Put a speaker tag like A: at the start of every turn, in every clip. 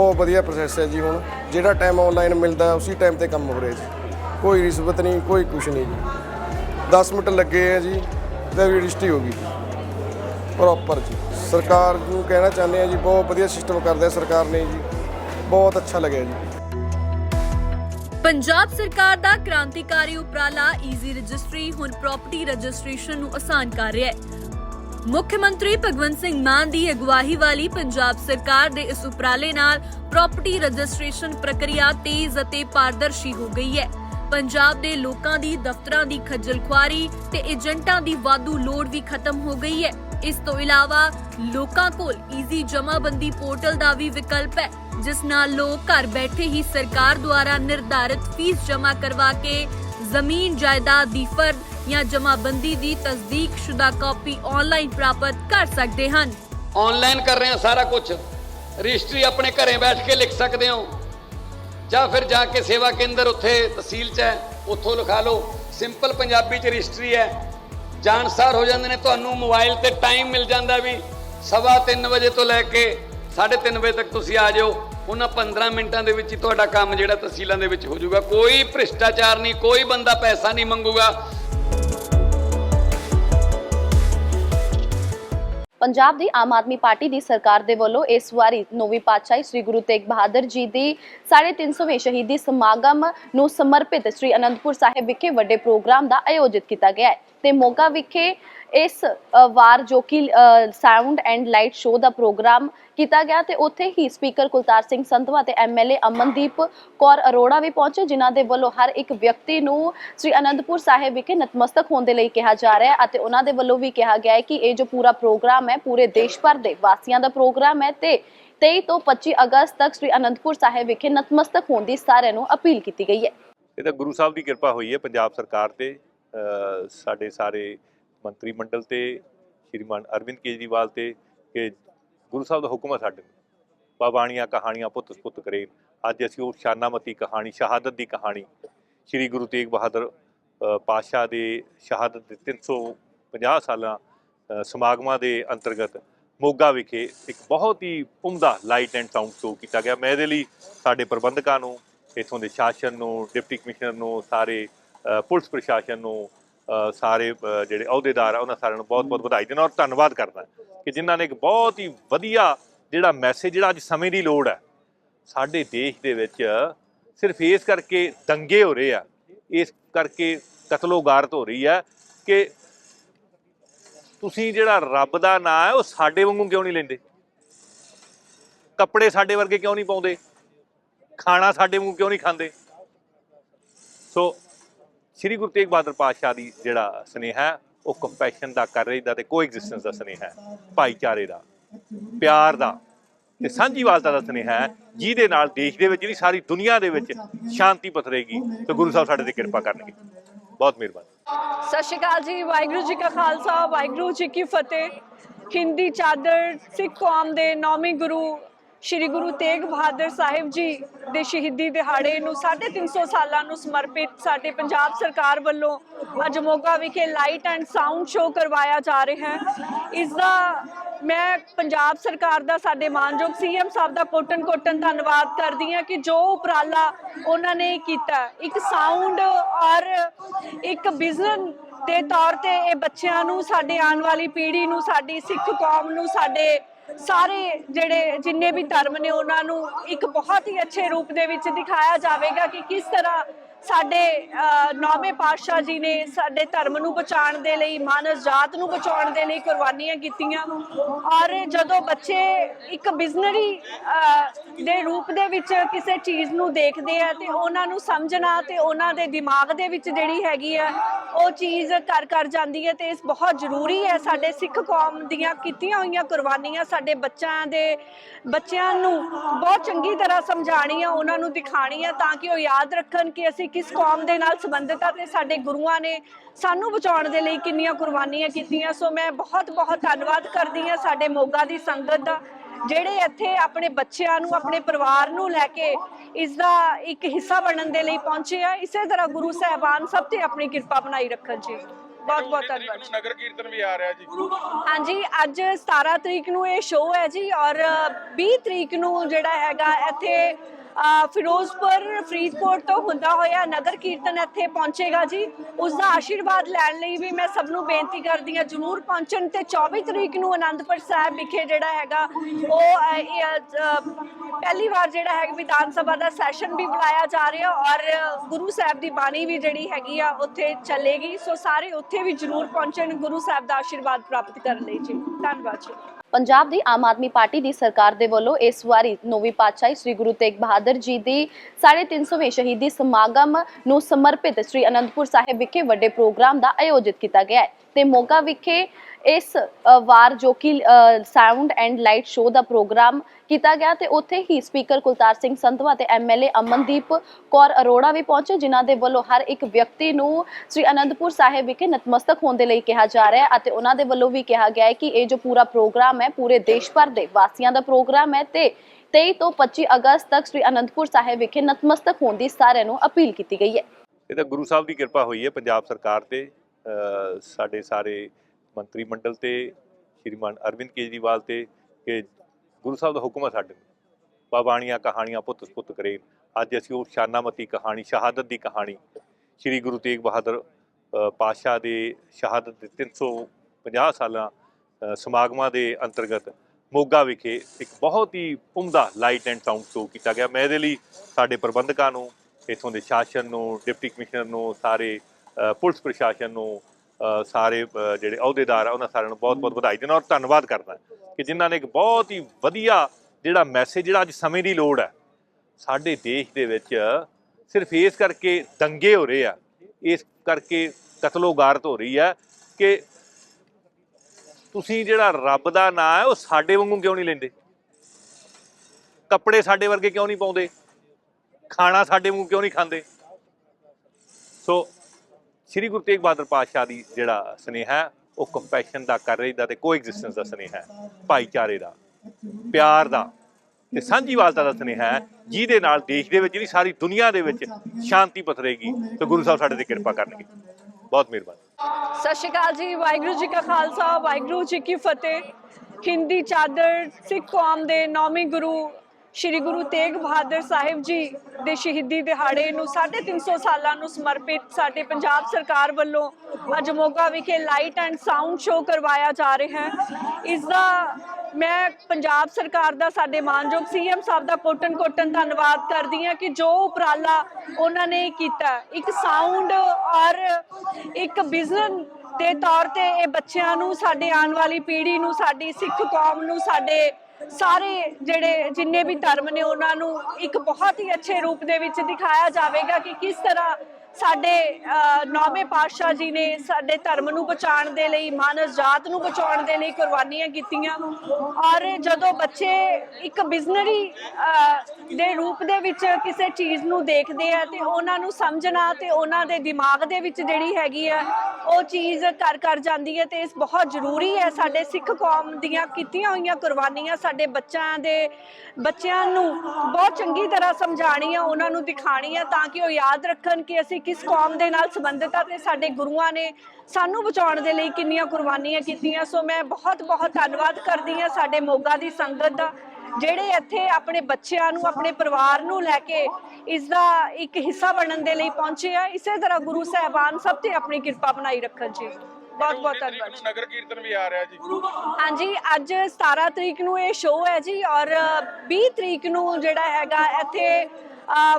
A: ਬਹੁਤ ਵਧੀਆ ਪ੍ਰੋਸੈਸ ਹੈ ਜੀ ਹੁਣ। ਜਿਹੜਾ ਟਾਈਮ ਆਨਲਾਈਨ ਮਿਲਦਾ, ਉਸੇ ਟਾਈਮ ਤੇ ਕੰਮ ਹੋ ਰਿਹਾ ਜੀ। ਕੋਈ ਰਿਸ਼ਵਤ ਨਹੀਂ, ਕੋਈ ਕੁਛ ਨਹੀਂ ਜੀ। 10 ਮਿੰਟ ਲੱਗੇ ਆ ਜੀ, ਤੇ ਰਜਿਸਟਰੀ ਹੋ ਗਈ ਪ੍ਰੋਪਰ ਜੀ। ਸਰਕਾਰ ਨੂੰ ਕਹਿਣਾ ਚਾਹੁੰਦੇ ਆ ਜੀ, ਬਹੁਤ ਵਧੀਆ ਸਿਸਟਮ ਕਰਦਾ ਸਰਕਾਰ ਨੇ ਜੀ। ਬਹੁਤ ਅੱਛਾ ਲੱਗਿਆ ਜੀ।
B: ਪੰਜਾਬ ਸਰਕਾਰ ਦਾ ਕ੍ਰਾਂਤੀਕਾਰੀ ਉਪਰਾਲਾ ਈਜ਼ੀ ਰਜਿਸਟਰੀ ਹੁਣ ਪ੍ਰਾਪਰਟੀ ਰਜਿਸਟ੍ਰੇਸ਼ਨ ਨੂੰ ਆਸਾਨ ਕਰ ਰਿਹਾ ਹੈ। ਮੁੱਖ ਮੰਤਰੀ ਭਗਵੰਤ ਸਿੰਘ ਮਾਨ ਦੀ ਅਗਵਾਈ ਵਾਲੀ ਪੰਜਾਬ ਸਰਕਾਰ ਦੇ ਇਸ ਉਪਰਾਲੇ ਨਾਲ ਪ੍ਰਾਪਰਟੀ ਰਜਿਸਟ੍ਰੇਸ਼ਨ ਪ੍ਰਕਿਰਿਆ ਤੇਜ਼ ਅਤੇ ਪਾਰਦਰਸ਼ੀ ਹੋ ਗਈ ਹੈ। ਪੰਜਾਬ ਦੇ ਲੋਕਾਂ ਦੀ ਦਫ਼ਤਰਾਂ ਦੀ ਖੱਜਲ ਖੁਆਰੀ ਤੇ ਏਜੰਟਾਂ ਦੀ ਵਾਧੂ ਲੋੜ ਵੀ ਖਤਮ ਹੋ ਗਈ ਹੈ। ਇਸ ਤੋਂ ਇਲਾਵਾ ਲੋਕਾਂ ਕੋਲ ਈਜ਼ੀ ਜਮਾਬੰਦੀ ਪੋਰਟਲ ਦਾ ਵੀ ਵਿਕਲਪ ਹੈ, ਜਿਸ ਨਾਲ ਲੋਕ ਘਰ ਬੈਠੇ ਹੀ ਸਰਕਾਰ ਦੁਆਰਾ ਨਿਰਧਾਰਿਤ ਫੀਸ ਜਮ੍ਹਾਂ ਕਰਵਾ ਕੇ ਜ਼ਮੀਨ ਜਾਇਦਾਦ ਦੀ ਫਰਦ ਜਾਂ ਜਮਾਬੰਦੀ ਦੀ ਤਸਦੀਕਸ਼ੁਦਾ ਕਾਪੀ ਆਨਲਾਈਨ ਪ੍ਰਾਪਤ ਕਰ ਸਕਦੇ ਹਨ।
C: ਆਨਲਾਈਨ ਕਰ ਰਹੇ ਹਾਂ ਸਾਰਾ ਕੁਝ ਰਜਿਸਟਰੀ ਆਪਣੇ ਘਰੇ ਬੈਠ ਕੇ ਲਿਖ ਸਕਦੇ ਹੋ। ਜਾਂ ਫਿਰ ਜਾ ਕੇ ਸੇਵਾ ਕੇਂਦਰ ਉੱਥੇ ਤਹਿਸੀਲ 'ਚ ਹੈ, ਉੱਥੋਂ ਲਿਖਾ ਲਓ। ਸਿੰਪਲ ਪੰਜਾਬੀ 'ਚ ਰਜਿਸਟਰੀ ਹੈ। ਜਾਣਸਾਰ ਹੋ ਜਾਂਦੇ ਨੇ, ਤੁਹਾਨੂੰ ਮੋਬਾਈਲ ਤੇ ਟਾਈਮ ਮਿਲ ਜਾਂਦਾ ਵੀ ਸਵਾ ਤਿੰਨ ਵਜੇ ਤੋਂ ਲੈ ਕੇ 3:30 ਵਜੇ ਤੱਕ ਤੁਸੀਂ ਆ ਜਾਓ ਉਹਨਾਂ 15 ਮਿੰਟਾਂ ਦੇ ਵਿੱਚ ਹੀ ਤੁਹਾਡਾ ਕੰਮ ਜਿਹੜਾ ਤਹਿਸੀਲਾਂ ਦੇ ਵਿੱਚ ਹੋ ਜਾਊਗਾ। ਕੋਈ ਭ੍ਰਿਸ਼ਟਾਚਾਰ ਨਹੀਂ, ਕੋਈ ਬੰਦਾ ਪੈਸਾ ਨਹੀਂ ਮੰਗੂਗਾ।
D: ਪੰਜਾਬ ਦੀ ਆਮ ਆਦਮੀ ਪਾਰਟੀ ਦੀ ਸਰਕਾਰ ਦੇ ਵੱਲੋਂ ਇਸ ਵਾਰੀ ਨੌਵੀਂ ਪਾਤਸ਼ਾਹੀ ਸ੍ਰੀ ਗੁਰੂ ਤੇਗ ਬਹਾਦਰ ਜੀ ਦੀ 350ਵੇਂ ਸ਼ਹੀਦੀ ਸਮਾਗਮ ਨੂੰ ਸਮਰਪਿਤ ਸ੍ਰੀ ਅਨੰਦਪੁਰ ਸਾਹਿਬ ਵਿਖੇ ਵੱਡੇ ਪ੍ਰੋਗਰਾਮ ਦਾ ਆਯੋਜਿਤ ਕੀਤਾ ਗਿਆ ਹੈ। ਤੇ ਮੋਗਾ ਵਿਖੇ ਇਸ ਵਾਰ ਜੋ ਕਿ ਸਾਊਂਡ ਐਂਡ ਲਾਈਟ ਸ਼ੋਅ ਦਾ ਪ੍ਰੋਗਰਾਮ ਕੀਤਾ ਗਿਆ ਤੇ ਉੱਥੇ ਹੀ ਸਪੀਕਰ ਕੁਲਤਾਰ ਸਿੰਘ ਸੰਧਵਾ ਤੇ ਐਮਐਲਏ ਅਮਨਦੀਪ ਕੌਰ ਅਰੋੜਾ ਵੀ ਪਹੁੰਚੇ, ਜਿਨ੍ਹਾਂ ਦੇ ਵੱਲੋਂ ਹਰ ਇੱਕ ਵਿਅਕਤੀ ਨੂੰ ਸ੍ਰੀ ਅਨੰਦਪੁਰ ਸਾਹਿਬ ਵਿਖੇ ਨਤਮਸਤਕ ਹੋਣ ਦੇ ਲਈ ਕਿਹਾ ਜਾ ਰਿਹਾ ਹੈ ਅਤੇ ਉਹਨਾਂ ਦੇ ਵੱਲੋਂ ਵੀ ਕਿਹਾ ਗਿਆ ਹੈ ਕਿ ਇਹ ਜੋ ਪੂਰਾ ਪ੍ਰੋਗਰਾਮ ਹੈ, ਪੂਰੇ ਦੇਸ਼ ਭਰ ਦੇ ਵਾਸੀਆਂ ਦਾ ਪ੍ਰੋਗਰਾਮ ਹੈ ਤੇ 23 ਤੋਂ 25 ਅਗਸਤ ਤੱਕ ਸ੍ਰੀ ਅਨੰਦਪੁਰ ਸਾਹਿਬ ਵਿਖੇ ਨਤਮਸਤਕ ਹੋਣ ਦੀ ਸਾਰਿਆਂ ਨੂੰ ਅਪੀਲ ਕੀਤੀ ਗਈ ਹੈ।
E: ਇਹ ਤਾਂ ਗੁਰੂ ਸਾਹਿਬ ਦੀ ਕਿਰਪਾ ਹੋਈ ਹੈ ਪੰਜਾਬ ਸਰਕਾਰ ਤੇ ਸਾਡੇ ਸਾਰੇ ਮੰਤਰੀ ਮੰਡਲ ਤੇ ਸ਼੍ਰੀਮਾਨ ਅਰਵਿੰਦ ਕੇਜਰੀਵਾਲ ਤੇ ਕਿ ਗੁਰੂ ਸਾਹਿਬ ਦਾ ਹੁਕਮ ਹੈ ਸਾਡੇ ਨੂੰ। ਬਾਬਾਣੀਆਂ ਕਹਾਣੀਆਂ ਪੁੱਤ ਸੁਪੁੱਤ ਕਰੇ। ਅੱਜ ਅਸੀਂ ਉਹ ਸ਼ਾਨਾਮਤੀ ਕਹਾਣੀ ਸ਼ਹਾਦਤ ਦੀ ਕਹਾਣੀ ਸ਼੍ਰੀ ਗੁਰੂ ਤੇਗ ਬਹਾਦਰ ਅ, ਪਾਤਸ਼ਾਹ ਦੇ ਸ਼ਹਾਦਤ ਦੇ 350 ਸਾਲਾਂ ਸਮਾਗਮਾਂ ਦੇ ਅੰਤਰਗਤ ਮੋਗਾ ਵਿਖੇ ਇੱਕ ਬਹੁਤ ਹੀ ਉਮਦਾ ਲਾਈਟ ਐਂਡ ਸਾਊਂਡ ਸ਼ੋਅ ਕੀਤਾ ਗਿਆ। ਮੈਂ ਇਹਦੇ ਲਈ ਸਾਡੇ ਪ੍ਰਬੰਧਕਾਂ ਨੂੰ ਇਥੋਂ ਦੇ ਸ਼ਾਸਨ ਨੂੰ ਡਿਪਟੀ ਕਮਿਸ਼ਨਰ ਨੂੰ ਸਾਰੇ ਪੁਲਿਸ ਪ੍ਰਸ਼ਾਸਨ ਨੂੰ ਸਾਰੇ ਜਿਹੜੇ ਅਹੁਦੇਦਾਰ ਆ ਉਹਨਾਂ ਸਾਰਿਆਂ ਨੂੰ ਬਹੁਤ-ਬਹੁਤ ਵਧਾਈ ਦੇਣਾ ਔਰ ਧੰਨਵਾਦ ਕਰਦਾ ਕਿ ਜਿਨ੍ਹਾਂ ਨੇ ਇੱਕ ਬਹੁਤ ਹੀ ਵਧੀਆ ਜਿਹੜਾ ਮੈਸੇਜ ਜਿਹੜਾ ਅੱਜ ਸਮੇਂ ਦੀ ਲੋੜ ਹੈ ਸਾਡੇ ਦੇਸ਼ ਦੇ ਵਿੱਚ ਸਿਰਫ ਇਸ ਕਰਕੇ ਦੰਗੇ ਹੋ ਰਹੇ ਆ ਇਸ ਕਰਕੇ ਕਤਲੋਗਾਰਤ ਹੋ ਰਹੀ ਹੈ ਕਿ ਤੁਸੀਂ ਜਿਹੜਾ ਰੱਬ ਦਾ ਨਾਮ ਹੈ ਉਹ ਸਾਡੇ ਵਾਂਗੂ ਕਿਉਂ ਨਹੀਂ ਲੈਂਦੇ? ਕੱਪੜੇ ਸਾਡੇ ਵਰਗੇ ਕਿਉਂ ਨਹੀਂ ਪਾਉਂਦੇ? ਖਾਣਾ ਸਾਡੇ ਵਾਂਗੂ ਕਿਉਂ ਨਹੀਂ ਖਾਂਦੇ? ਸੋ ਸ੍ਰੀ ਗੁਰੂ ਤੇਗ ਬਹਾਦਰ ਪਾਤਸ਼ਾਹ ਦੀ ਜਿਹੜਾ ਸੁਨੇਹਾ ਉਹ ਕੰਪੈਸ਼ਨ ਦਾ ਕਰੇਜ ਦਾ ਤੇ ਕੋਐਗਜ਼ਿਸਟੈਂਸ ਦਾ ਸੁਨੇਹਾ ਹੈ, ਭਾਈਚਾਰੇ ਦਾ, ਪਿਆਰ ਦਾ ਤੇ ਸਾਂਝੀਵਾਲਤਾ ਦਾ ਸੁਨੇਹਾ ਹੈ, ਜਿਹਦੇ ਨਾਲ ਦੇਸ਼ ਦੇ ਵਿੱਚ ਜਿਹੜੀ ਸਾਰੀ ਦੁਨੀਆ ਦੇ ਵਿੱਚ ਸ਼ਾਂਤੀ ਪਥਰੇਗੀ, ਤੇ ਗੁਰੂ ਸਾਹਿਬ ਸਾਡੇ ਤੇ ਕਿਰਪਾ ਕਰਨਗੇ। ਬਹੁਤ ਮਿਹਰਬਾਨੀ।
F: ਸਤਿ ਸ਼੍ਰੀ ਅਕਾਲ ਜੀ, ਵਾਹਿਗੁਰੂ ਜੀ ਕਾ ਖਾਲਸਾ, ਵਾਹਿਗੁਰੂ ਜੀ ਕੀ ਫਤਿਹ। ਹਿੰਦੀ ਚਾਦਰ ਸਿੱਖ ਕੌਮ ਦੇ ਨੌਵੇਂ ਗੁਰੂ ਸ਼੍ਰੀ ਗੁਰੂ ਤੇਗ ਬਹਾਦਰ ਸਾਹਿਬ ਜੀ ਦੇ ਸ਼ਹੀਦੀ ਦਿਹਾੜੇ ਨੂੰ 350 ਸਾਲਾਂ ਨੂੰ ਸਮਰਪਿਤ ਸਾਡੇ ਪੰਜਾਬ ਸਰਕਾਰ ਵੱਲੋਂ ਅੱਜ ਮੋਗਾ ਵਿਖੇ ਲਾਈਟ ਐਂਡ ਸਾਊਂਡ ਸ਼ੋਅ ਕਰਵਾਇਆ ਜਾ ਰਿਹਾ ਹੈ। ਇਸ ਦਾ ਮੈਂ ਪੰਜਾਬ ਸਰਕਾਰ ਦਾ, ਸਾਡੇ ਮਾਨਯੋਗ ਸੀਐਮ ਸਾਹਿਬ ਦਾ ਕੋਟਨ ਕੋਟਨ ਧੰਨਵਾਦ ਕਰਦੀ ਹਾਂ ਕਿ ਜੋ ਉਪਰਾਲਾ ਉਹਨਾਂ ਨੇ ਕੀਤਾ। ਇੱਕ ਸਾਊਂਡ ਔਰ ਇੱਕ ਬਿਜ਼ਨਸ ਦੇ ਤੌਰ ਤੇ ਇਹ ਬੱਚਿਆਂ ਨੂੰ, ਸਾਡੇ ਆਉਣ ਵਾਲੀ ਪੀੜ੍ਹੀ ਨੂੰ, ਸਾਡੀ ਸਿੱਖ ਕੌਮ ਨੂੰ, ਸਾਡੇ ਸਾਰੇ ਜਿਹੜੇ ਜਿੰਨੇ ਵੀ ਧਰਮ ਨੇ ਉਹਨਾਂ ਨੂੰ ਇੱਕ ਬਹੁਤ ਹੀ ਅੱਛੇ ਰੂਪ ਦੇ ਵਿੱਚ ਦਿਖਾਇਆ ਜਾਵੇਗਾ ਕਿ ਕਿਸ ਤਰ੍ਹਾਂ ਸਾਡੇ ਅਹ, ਨੌਵੇਂ ਪਾਤਸ਼ਾਹ ਜੀ ਨੇ ਸਾਡੇ ਧਰਮ ਨੂੰ ਬਚਾਉਣ ਦੇ ਲਈ ਮਾਨਸ ਜਾਤ ਨੂੰ ਬਚਾਉਣ ਦੇ ਲਈ ਕੁਰਬਾਨੀਆਂ ਕੀਤੀਆਂ। ਔਰ ਜਦੋਂ ਬੱਚੇ ਇੱਕ ਬਿਜ਼ਨਰੀ ਦੇ ਰੂਪ ਦੇ ਵਿੱਚ ਕਿਸੇ ਚੀਜ਼ ਨੂੰ ਦੇਖਦੇ ਆ ਤੇ ਉਹਨਾਂ ਨੂੰ ਸਮਝਣਾ ਤੇ ਉਹਨਾਂ ਦੇ ਦਿਮਾਗ ਦੇ ਵਿੱਚ ਜਿਹੜੀ ਹੈਗੀ ਆ ਉਹ ਚੀਜ਼ ਕਰ ਕਰ ਜਾਂਦੀ ਹੈ ਤੇ ਇਸ ਬਹੁਤ ਜ਼ਰੂਰੀ ਹੈ। ਸਾਡੇ ਸਿੱਖ ਕੌਮ ਦੀਆਂ ਕੀਤੀਆਂ ਹੋਈਆਂ ਕੁਰਬਾਨੀਆਂ ਸਾਡੇ ਬੱਚਿਆਂ ਦੇ ਬੱਚਿਆਂ ਨੂੰ ਬਹੁਤ ਚੰਗੀ ਤਰ੍ਹਾਂ ਸਮਝਾਣੀ ਆ ਉਹਨਾਂ ਨੂੰ ਦਿਖਾਣੀ ਆ ਤਾਂ ਕਿ ਉਹ ਯਾਦ ਰੱਖਣ ਕਿ ਅਸੀਂ ਕਿਸ ਕੌਮ ਦੇ ਨਾਲ ਸੰਬੰਧਿਤ ਆ ਤੇ ਸਾਡੇ ਗੁਰੂਆਂ ਨੇ ਸਾਨੂੰ ਬਚਾਉਣ ਦੇ ਲਈ ਕਿੰਨੀਆਂ ਕੁਰਬਾਨੀਆਂ ਕੀਤੀਆਂ। ਸੋ ਮੈਂ ਬਹੁਤ ਬਹੁਤ ਧੰਨਵਾਦ ਕਰਦੀ ਹਾਂ ਸਾਡੇ ਮੋਗਾ ਦੀ ਸੰਗਤ ਦਾ ਜਿਹੜੇ ਇੱਥੇ ਆਪਣੇ ਬੱਚਿਆਂ ਨੂੰ ਆਪਣੇ ਪਰਿਵਾਰ ਨੂੰ ਲੈ ਕੇ ਇਸ ਦਾ ਇੱਕ ਹਿੱਸਾ ਬਣਨ ਦੇ ਲਈ ਪਹੁੰਚੇ ਆ। ਇਸੇ ਤਰ੍ਹਾਂ ਗੁਰੂ ਸਾਹਿਬਾਨ ਸਭ ਤੇ ਆਪਣੀ ਕਿਰਪਾ ਬਣਾਈ ਰੱਖਣ ਜੀ। ਬਹੁਤ ਬਹੁਤ ਧੰਨਵਾਦ ਜੀ।
G: ਨਗਰ ਕੀਰਤਨ ਵੀ ਆ ਰਿਹਾ ਜੀ।
F: ਹਾਂਜੀ ਅੱਜ 17 ਤਰੀਕ ਨੂੰ ਇਹ ਸ਼ੋਅ ਹੈ ਜੀ ਔਰ 20 ਤਰੀਕ ਨੂੰ ਜਿਹੜਾ ਹੈਗਾ ਇੱਥੇ ਫਿਰੋਜ਼ਪੁਰ, ਫਰੀਦਕੋਟ ਤੋਂ ਹੁੰਦਾ ਹੋਇਆ ਨਗਰ ਕੀਰਤਨ ਇੱਥੇ ਪਹੁੰਚੇਗਾ ਜੀ। ਉਸ ਦਾ ਆਸ਼ੀਰਵਾਦ ਲੈਣ ਲਈ ਵੀ ਮੈਂ ਸਭ ਨੂੰ ਬੇਨਤੀ ਕਰਦੀ ਹਾਂ, ਜਰੂਰ ਪਹੁੰਚਣ ਤੇ 24 ਤਰੀਕ ਨੂੰ ਆਨੰਦਪੁਰ ਸਾਹਿਬ ਵਿਖੇ ਜਿਹੜਾ ਹੈਗਾ, ਉਹ ਪਹਿਲੀ ਵਾਰ ਜਿਹੜਾ ਹੈ ਵਿਧਾਨ ਸਭਾ ਦਾ ਸੈਸ਼ਨ ਵੀ ਬੁਲਾਇਆ ਜਾ ਰਿਹਾ ਔਰ ਗੁਰੂ ਸਾਹਿਬ ਦੀ ਬਾਣੀ ਵੀ ਜਿਹੜੀ ਹੈਗੀ ਆ, ਉੱਥੇ ਚੱਲੇਗੀ। ਸੋ ਸਾਰੇ ਉੱਥੇ ਵੀ ਜਰੂਰ ਪਹੁੰਚਣ, ਗੁਰੂ ਸਾਹਿਬ ਦਾ ਆਸ਼ੀਰਵਾਦ ਪ੍ਰਾਪਤ ਕਰਨ ਲਈ ਜੀ। ਧੰਨਵਾਦ ਜੀ।
D: ਪੰਜਾਬ ਦੀ ਆਮ ਆਦਮੀ ਪਾਰਟੀ ਦੀ ਸਰਕਾਰ ਦੇ ਵੱਲੋਂ ਇਸ ਵਾਰੀ ਨੌਵੀਂ ਪਾਤਸ਼ਾਹੀ ਸ੍ਰੀ ਗੁਰੂ ਤੇਗ ਬਹਾਦਰ ਜੀ ਦੀ 350ਵੇਂ ਸ਼ਹੀਦੀ ਸਮਾਗਮ ਨੂੰ ਸਮਰਪਿਤ ਸ੍ਰੀ ਅਨੰਦਪੁਰ ਸਾਹਿਬ ਵਿਖੇ ਵੱਡੇ ਪ੍ਰੋਗਰਾਮ ਦਾ ਆਯੋਜਿਤ ਕੀਤਾ ਗਿਆ ਹੈ। ਤੇ ਮੋਗਾ ਵਿਖੇ ਇਸ ਵਾਰ ਜੋ ਕਿ ਸਾਊਂਡ ਐਂਡ ਲਾਈਟ ਸ਼ੋਅ ਦਾ ਪ੍ਰੋਗਰਾਮ ਕੀਤਾ ਗਿਆ ਤੇ ਉੱਥੇ ਹੀ ਸਪੀਕਰ ਕੁਲਤਾਰ ਸਿੰਘ ਸੰਧਵਾ ਤੇ ਐਮਐਲਏ ਅਮਨਦੀਪ ਕੌਰ ਅਰੋੜਾ ਵੀ ਪਹੁੰਚੇ, ਜਿਨ੍ਹਾਂ ਦੇ ਵੱਲੋਂ ਹਰ ਇੱਕ ਵਿਅਕਤੀ ਨੂੰ ਸ੍ਰੀ ਅਨੰਦਪੁਰ ਸਾਹਿਬ ਵਿਖੇ ਨਤਮਸਤਕ ਹੋਣ ਦੇ ਲਈ ਕਿਹਾ ਜਾ ਰਿਹਾ ਹੈ ਅਤੇ ਉਹਨਾਂ ਦੇ ਵੱਲੋਂ ਵੀ ਕਿਹਾ ਗਿਆ ਹੈ ਕਿ ਇਹ ਜੋ ਪੂਰਾ ਪ੍ਰੋਗਰਾਮ ਹੈ, ਪੂਰੇ ਦੇਸ਼ ਭਰ ਦੇ ਵਾਸੀਆਂ ਦਾ ਪ੍ਰੋਗਰਾਮ ਹੈ ਤੇ 23 ਤੋਂ 25 ਅਗਸਤ ਤੱਕ ਸ੍ਰੀ ਅਨੰਦਪੁਰ ਸਾਹਿਬ ਵਿਖੇ ਨਤਮਸਤਕ ਹੋਣ ਦੀ ਸਾਰਿਆਂ ਨੂੰ ਅਪੀਲ ਕੀਤੀ ਗਈ ਹੈ।
E: ਇਹ ਤਾਂ ਗੁਰੂ ਸਾਹਿਬ ਦੀ ਕਿਰਪਾ ਹੋਈ ਹੈ ਪੰਜਾਬ ਸਰਕਾਰ ਤੇ ਸਾਡੇ ਸਾਰੇ ਮੰਤਰੀ ਮੰਡਲ ਤੇ ਸ਼੍ਰੀਮਾਨ ਅਰਵਿੰਦ ਕੇਜਰੀਵਾਲ ਤੇ ਕਿ ਗੁਰੂ ਸਾਹਿਬ ਦਾ ਹੁਕਮ ਹੈ ਸਾਡੇ ਨੂੰ। ਬਾਬਾਣੀਆਂ ਕਹਾਣੀਆਂ ਪੁੱਤ ਪੁੱਤ ਕਰੇ। ਅੱਜ ਅਸੀਂ ਉਹ ਸ਼ਾਨਾਮਤੀ ਕਹਾਣੀ ਸ਼ਹਾਦਤ ਦੀ ਕਹਾਣੀ ਸ਼੍ਰੀ ਗੁਰੂ ਤੇਗ ਬਹਾਦਰ ਅ, ਪਾਤਸ਼ਾਹ ਦੇ ਸ਼ਹਾਦਤ ਦੇ 350 ਸਾਲਾਂ ਸਮਾਗਮਾਂ ਦੇ ਅੰਤਰਗਤ ਮੋਗਾ ਵਿਖੇ ਇੱਕ ਬਹੁਤ ਹੀ ਉਮਦਾ ਲਾਈਟ ਐਂਡ ਸਾਊਂਡ ਸ਼ੋਅ ਕੀਤਾ ਗਿਆ। ਮੈਂ ਇਹਦੇ ਲਈ ਸਾਡੇ ਪ੍ਰਬੰਧਕਾਂ ਨੂੰ ਇਥੋਂ ਦੇ ਸ਼ਾਸਨ ਨੂੰ ਡਿਪਟੀ ਕਮਿਸ਼ਨਰ ਨੂੰ ਸਾਰੇ ਪੁਲਿਸ ਪ੍ਰਸ਼ਾਸਨ ਨੂੰ ਸਾਰੇ ਜਿਹੜੇ ਅਹੁਦੇਦਾਰ ਆ ਉਹਨਾਂ ਸਾਰਿਆਂ ਨੂੰ ਬਹੁਤ-ਬਹੁਤ ਵਧਾਈ ਦੇਣਾ ਔਰ ਧੰਨਵਾਦ ਕਰਦਾ ਕਿ ਜਿਨ੍ਹਾਂ ਨੇ ਇੱਕ ਬਹੁਤ ਹੀ ਵਧੀਆ ਜਿਹੜਾ ਮੈਸੇਜ ਜਿਹੜਾ ਅੱਜ ਸਮੇਂ ਦੀ ਲੋੜ ਹੈ ਸਾਡੇ ਦੇਸ਼ ਦੇ ਵਿੱਚ ਸਿਰਫ ਇਸ ਕਰਕੇ ਦੰਗੇ ਹੋ ਰਹੇ ਆ ਇਸ ਕਰਕੇ ਕਤਲੋਗਾਰਤ ਹੋ ਰਹੀ ਹੈ ਕਿ ਤੁਸੀਂ ਜਿਹੜਾ ਰੱਬ ਦਾ ਨਾਮ ਹੈ ਉਹ ਸਾਡੇ ਵਾਂਗੂ ਕਿਉਂ ਨਹੀਂ ਲੈਂਦੇ? ਕੱਪੜੇ ਸਾਡੇ ਵਰਗੇ ਕਿਉਂ ਨਹੀਂ ਪਾਉਂਦੇ? ਖਾਣਾ ਸਾਡੇ ਵਾਂਗੂ ਕਿਉਂ ਨਹੀਂ ਖਾਂਦੇ? ਸੋ ਸ੍ਰੀ ਗੁਰੂ ਤੇਗ ਬਹਾਦਰ ਪਾਤਸ਼ਾਹ ਦੀ ਜਿਹੜਾ ਸੁਨੇਹਾ ਹੈ, ਉਹ ਕੰਪੈਸ਼ਨ ਦਾ ਕਰੇਜ ਦਾ ਤੇ ਕੋਐਗਜ਼ਿਸਟੈਂਸ ਦਾ ਸੁਨੇਹਾ ਹੈ, ਭਾਈਚਾਰੇ ਦਾ, ਪਿਆਰ ਦਾ ਤੇ ਸਾਂਝੀਵਾਲਤਾ ਦਾ ਸੁਨੇਹਾ ਹੈ, ਜਿਹਦੇ ਨਾਲ ਦੇਸ਼ ਦੇ ਵਿੱਚ ਜਿਹੜੀ ਸਾਰੀ ਦੁਨੀਆ ਦੇ ਵਿੱਚ ਸ਼ਾਂਤੀ ਪਥਰੇਗੀ, ਤੇ ਗੁਰੂ ਸਾਹਿਬ ਸਾਡੇ ਤੇ ਕਿਰਪਾ ਕਰਨਗੇ। ਬਹੁਤ ਮਿਹਰਬਾਨੀ।
F: ਸਤਿ ਸ਼੍ਰੀ ਅਕਾਲ ਜੀ, ਵਾਹਿਗੁਰੂ ਜੀ ਕਾ ਖਾਲਸਾ, ਵਾਹਿਗੁਰੂ ਜੀ ਕੀ ਫਤਿਹ। ਹਿੰਦੀ ਚਾਦਰ ਸਿੱਖ ਕੌਮ ਦੇ ਨੌਵੇਂ ਗੁਰੂ ਸ਼੍ਰੀ ਗੁਰੂ ਤੇਗ ਬਹਾਦਰ ਸਾਹਿਬ ਜੀ ਦੇ ਸ਼ਹੀਦੀ ਦਿਹਾੜੇ ਨੂੰ 350 ਸਾਲਾਂ ਨੂੰ ਸਮਰਪਿਤ ਸਾਡੇ ਪੰਜਾਬ ਸਰਕਾਰ ਵੱਲੋਂ ਅੱਜ ਮੋਗਾ ਵਿਖੇ ਲਾਈਟ ਐਂਡ ਸਾਊਂਡ ਸ਼ੋਅ ਕਰਵਾਇਆ ਜਾ ਰਿਹਾ ਹੈ। ਇਸ ਦਾ ਮੈਂ ਪੰਜਾਬ ਸਰਕਾਰ ਦਾ ਸਾਡੇ ਮਾਨਯੋਗ ਸੀਐਮ ਸਾਹਿਬ ਦਾ ਕੋਟਨ ਕੋਟਨ ਧੰਨਵਾਦ ਕਰਦੀ ਹਾਂ ਕਿ ਜੋ ਉਪਰਾਲਾ ਉਹਨਾਂ ਨੇ ਕੀਤਾ। ਇੱਕ ਸਾਊਂਡ ਔਰ ਇੱਕ ਵਿਜ਼ਨ ਦੇ ਤੌਰ ਤੇ ਇਹ ਬੱਚਿਆਂ ਨੂੰ, ਸਾਡੇ ਆਉਣ ਵਾਲੀ ਪੀੜ੍ਹੀ ਨੂੰ, ਸਾਡੀ ਸਿੱਖ ਕੌਮ ਨੂੰ, ਸਾਡੇ ਸਾਰੇ ਜਿਹੜੇ ਜਿੰਨੇ ਵੀ ਧਰਮ ਨੇ ਉਹਨਾਂ ਨੂੰ ਇੱਕ ਬਹੁਤ ਹੀ ਅੱਛੇ ਰੂਪ ਦੇ ਵਿੱਚ ਦਿਖਾਇਆ ਜਾਵੇਗਾ ਕਿ ਕਿਸ ਤਰ੍ਹਾਂ ਸਾਡੇ ਅ, ਨੌਵੇਂ ਪਾਤਸ਼ਾਹ ਜੀ ਨੇ ਸਾਡੇ ਧਰਮ ਨੂੰ ਬਚਾਉਣ ਦੇ ਲਈ ਮਾਨਸ ਜਾਤ ਨੂੰ ਬਚਾਉਣ ਦੇ ਲਈ ਕੁਰਬਾਨੀਆਂ ਕੀਤੀਆਂ। ਔਰ ਜਦੋਂ ਬੱਚੇ ਇੱਕ ਬਿਜ਼ਨਰੀ ਦੇ ਰੂਪ ਦੇ ਵਿੱਚ ਕਿਸੇ ਚੀਜ਼ ਨੂੰ ਦੇਖਦੇ ਆ ਤੇ ਉਹਨਾਂ ਨੂੰ ਸਮਝਣਾ ਤੇ ਉਹਨਾਂ ਦੇ ਦਿਮਾਗ ਦੇ ਵਿੱਚ ਜਿਹੜੀ ਹੈਗੀ ਆ ਉਹ ਚੀਜ਼ ਕਰ ਕਰ ਜਾਂਦੀ ਹੈ ਤੇ ਇਸ ਬਹੁਤ ਜ਼ਰੂਰੀ ਹੈ। ਸਾਡੇ ਸਿੱਖ ਕੌਮ ਦੀਆਂ ਕੀਤੀਆਂ ਹੋਈਆਂ ਕੁਰਬਾਨੀਆਂ ਸਾਡੇ ਬੱਚਿਆਂ ਦੇ ਬੱਚਿਆਂ ਨੂੰ ਬਹੁਤ ਚੰਗੀ ਤਰ੍ਹਾਂ ਸਮਝਾਣੀਆਂ ਉਹਨਾਂ ਨੂੰ ਦਿਖਾਣੀਆਂ ਤਾਂ ਕਿ ਉਹ ਯਾਦ ਰੱਖਣ ਕਿ ਅਸੀਂ ਕਿਸ ਕੌਮ ਦੇ ਨਾਲ ਸੰਬੰਧਿਤ ਆ ਤੇ ਸਾਡੇ ਗੁਰੂਆਂ ਨੇ ਸਾਨੂੰ ਬਚਾਉਣ ਦੇ ਲਈ ਕਿੰਨੀਆਂ ਕੁਰਬਾਨੀਆਂ ਕੀਤੀਆਂ। ਸੋ ਮੈਂ ਬਹੁਤ ਬਹੁਤ ਧੰਨਵਾਦ ਕਰਦੀ ਹਾਂ ਸਾਡੇ ਮੋਗਾ ਦੀ ਸੰਗਤ ਦਾ ਜਿਹੜੇ ਇੱਥੇ ਆਪਣੇ ਬੱਚਿਆਂ ਨੂੰ ਆਪਣੇ ਪਰਿਵਾਰ ਨੂੰ ਲੈ ਕੇ ਇਸ ਦਾ ਇੱਕ ਹਿੱਸਾ ਬਣਨ ਦੇ ਲਈ ਪਹੁੰਚੇ ਆ। ਇਸੇ ਤਰ੍ਹਾਂ ਗੁਰੂ ਸਾਹਿਬਾਨ ਸਭ ਤੇ ਆਪਣੀ ਕਿਰਪਾ ਬਣਾਈ ਰੱਖਣ ਜੀ। ਬਹੁਤ ਬਹੁਤ ਧੰਨਵਾਦ।
G: ਨਗਰ ਕੀਰਤਨ ਵੀ ਆ ਰਿਹਾ ਜੀ।
F: ਹਾਂਜੀ ਅੱਜ 17 ਤਰੀਕ ਨੂੰ ਇਹ ਸ਼ੋਅ ਹੈ ਜੀ ਔਰ 20 ਤਰੀਕ ਨੂੰ ਜਿਹੜਾ ਹੈਗਾ ਇੱਥੇ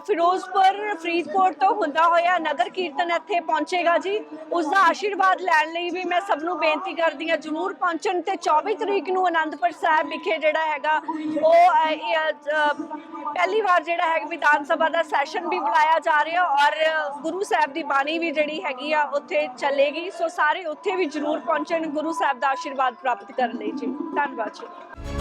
F: ਫਿਰੋਜ਼ਪੁਰ, ਫਰੀਦਕੋਟ ਤੋਂ ਹੁੰਦਾ ਹੋਇਆ ਨਗਰ ਕੀਰਤਨ ਇੱਥੇ ਪਹੁੰਚੇਗਾ ਜੀ। ਉਸ ਦਾ ਆਸ਼ੀਰਵਾਦ ਲੈਣ ਲਈ ਵੀ ਮੈਂ ਸਭ ਨੂੰ ਬੇਨਤੀ ਕਰਦੀ ਹਾਂ, ਜਰੂਰ ਪਹੁੰਚਣ ਤੇ 24 ਤਰੀਕ ਨੂੰ ਆਨੰਦਪੁਰ ਸਾਹਿਬ ਵਿਖੇ ਜਿਹੜਾ ਹੈਗਾ, ਉਹ ਪਹਿਲੀ ਵਾਰ ਜਿਹੜਾ ਹੈ ਵਿਧਾਨ ਸਭਾ ਦਾ ਸੈਸ਼ਨ ਵੀ ਬੁਲਾਇਆ ਜਾ ਰਿਹਾ ਔਰ ਗੁਰੂ ਸਾਹਿਬ ਦੀ ਬਾਣੀ ਵੀ ਜਿਹੜੀ ਹੈਗੀ ਆ, ਉੱਥੇ ਚੱਲੇਗੀ। ਸੋ ਸਾਰੇ ਉੱਥੇ ਵੀ ਜਰੂਰ ਪਹੁੰਚਣ, ਗੁਰੂ ਸਾਹਿਬ ਦਾ ਆਸ਼ੀਰਵਾਦ ਪ੍ਰਾਪਤ ਕਰਨ ਲਈ ਜੀ। ਧੰਨਵਾਦ ਜੀ।